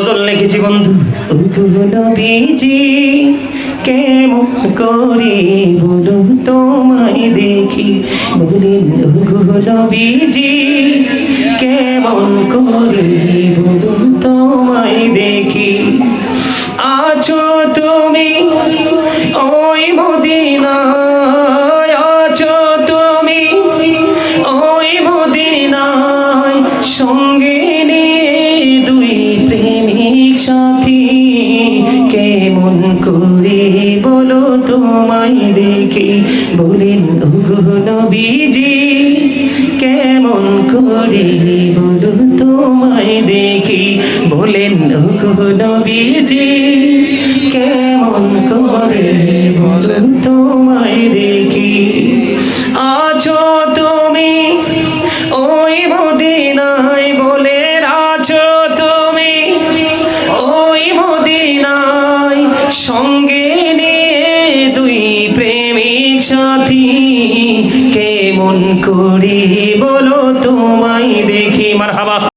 গজল লিখেছি, বন্ধু। ওগুলো বিজি কেমন করে বলো তোমায় দেখি? বলেন ওগুলো বিজি কেমন করে সাথী, কেমন করে বলো তোমায় দেখি? বলেন ওগুলো বিজি কেমন করে বলো তোমায় দেখি? বলেন ওগুলো বিজি কেমন করে বলো তোমায় দেখি? আছো তুমি ওই সাথী কেমন করি বলো তোমায় দেখি। মার হাবা